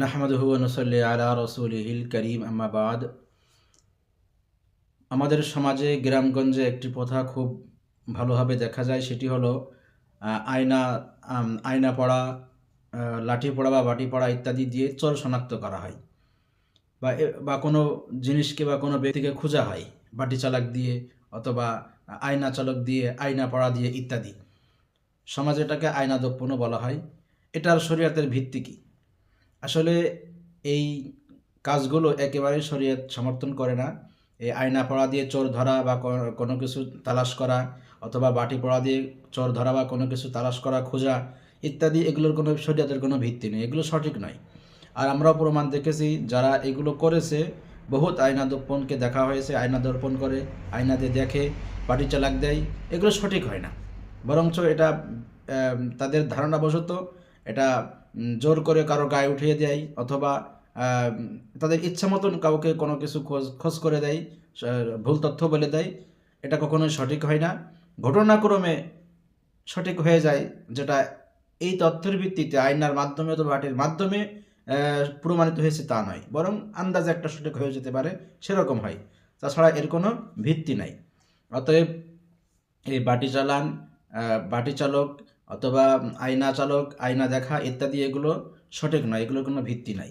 নাহমাদহু নসল্লি আলা রসুলহিল করিম আম্মাবাদ আমাদের সমাজে, গ্রামগঞ্জে একটি প্রথা খুব ভালোভাবে দেখা যায়, সেটি হলো আয়না আয়না পড়া লাঠি পড়া বা বাটি পড়া ইত্যাদি দিয়ে চোর শনাক্ত করা হয়। বা বা কোনো জিনিসকে বা কোনো ব্যক্তিকে খোঁজা হয়, বাটি চালক দিয়ে অথবা আয়না চালক দিয়ে, আয়না পড়া দিয়ে ইত্যাদি। সমাজে এটাকে আয়না দপ্পনও বলা হয়। এটার শরীয়তের ভিত্তি কী? আসলে এই কাজগুলো একেবারেই শরীয়ত সমর্থন করে না। এই আয়না পড়া দিয়ে চোর ধরা বা কোনো- কিছু তালাশ করা অথবা বাটি পড়া দিয়ে চোর ধরা বা কোনো কিছু তালাশ করা, খোঁজা ইত্যাদি এগুলোর কোনো শরীয়তের কোনো ভিত্তি নেই। এগুলো সঠিক নয়। আর আমরাও প্রমাণ দেখেছি যারা এগুলো করেছে, বহুত আয়না দর্পণকে দেখা হয়েছে, আয়না দর্পণ করে আয়নাতে দেখে, বাটি চালাক দেয়, এগুলো সঠিক হয় না। বরঞ্চ এটা তাদের ধারণাবশত এটা জোর করে কারও গায়ে উঠিয়ে দেয় অথবা তাদের ইচ্ছা মতন কাউকে কোনো কিছু খোঁজ খোঁজ করে দেয় ভুল তথ্য বলে দেয়, এটা কখনোই সঠিক হয় না। ঘটনাক্রমে সঠিক হয়ে যায় যেটা এই তথ্যের ভিত্তিতে আয়নার মাধ্যমে অথবা বাটির মাধ্যমে প্রমাণিত হয়েছে তা নয়, বরং আন্দাজে একটা সঠিক হয়ে যেতে পারে, সেরকম হয়। তাছাড়া এর কোনো ভিত্তি নাই। অতএব এই বাটি চালান বাটি চালক অথবা আয়না চালক আয়না দেখা ইত্যাদি এগুলো সঠিক নয় এগুলোর কোনো ভিত্তি নাই।